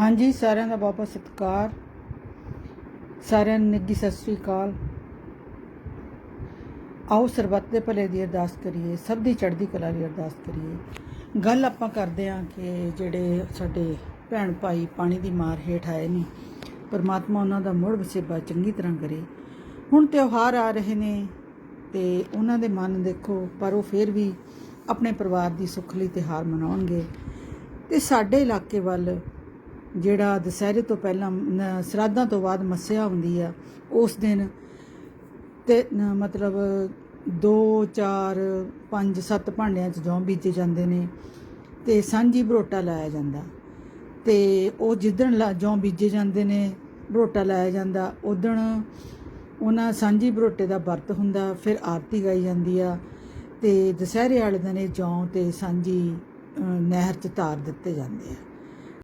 ਹਾਂਜੀ, ਸਾਰਿਆਂ ਦਾ ਬਹੁਤ ਬਹੁਤ ਸਤਿਕਾਰ। ਸਾਰਿਆਂ ਨੂੰ ਨਿੱਘੀ ਸਤਿ ਸ੍ਰੀ ਅਕਾਲ। ਆਓ, ਸਰਬੱਤ ਦੇ ਭਲੇ ਦੀ ਅਰਦਾਸ ਕਰੀਏ, ਸਭ ਦੀ ਚੜ੍ਹਦੀ ਕਲਾ ਦੀ ਅਰਦਾਸ ਕਰੀਏ। ਗੱਲ ਆਪਾਂ ਕਰਦੇ ਹਾਂ ਕਿ ਜਿਹੜੇ ਸਾਡੇ ਭੈਣ ਭਾਈ ਪਾਣੀ ਦੀ ਮਾਰ ਹੇਠ ਆਏ ਨੇ, ਪਰਮਾਤਮਾ ਉਹਨਾਂ ਦਾ ਮੁੜ ਵਸੇਬਾ ਚੰਗੀ ਤਰ੍ਹਾਂ ਕਰੇ। ਹੁਣ ਤਿਉਹਾਰ ਆ ਰਹੇ ਨੇ ਤੇ ਉਹਨਾਂ ਦੇ ਮਨ ਦੇਖੋ, ਪਰ ਉਹ ਫਿਰ ਵੀ ਆਪਣੇ ਪਰਿਵਾਰ ਦੀ ਸੁੱਖ ਲਈ ਤਿਉਹਾਰ ਮਨਾਉਣਗੇ। ਤੇ ਸਾਡੇ ਇਲਾਕੇ ਵੱਲ ਜਿਹੜਾ ਦੁਸਹਿਰੇ ਤੋਂ ਪਹਿਲਾਂ ਸਰਾਧਾਂ ਤੋਂ ਬਾਅਦ ਮੱਸਿਆ ਹੁੰਦੀ ਆ, ਉਸ ਦਿਨ ਤੇ ਮਤਲਬ 2 4 5 7 ਭਾਂਡਿਆਂ 'ਚ ਜੌਂ ਬੀਜੇ ਜਾਂਦੇ ਨੇ ਤੇ ਸਾਂਝੀ ਬਰੋਟਾ ਲਾਇਆ ਜਾਂਦਾ। ਤੇ ਉਹ ਜਿੱਦਣ ਲਾ- ਜੌਂ ਬੀਜੇ ਜਾਂਦੇ ਨੇ, ਬਰੋਟਾ ਲਾਇਆ ਜਾਂਦਾ ਉਦਣ ਉਹਨਾਂ ਸਾਂਝੀ ਬਰੋਟੇ ਦਾ ਵਰਤ ਹੁੰਦਾ, ਫਿਰ ਆਰਤੀ ਗਾਈ ਜਾਂਦੀ ਆ ਤੇ ਦੁਸਹਿਰੇ ਵਾਲੇ ਦਿਨ ਇਹ ਜੌਂ ਤੇ ਸਾਂਝੀ ਨਹਿਰ 'ਚ ਤਾਰ ਦਿੱਤੇ ਜਾਂਦੇ ਆ।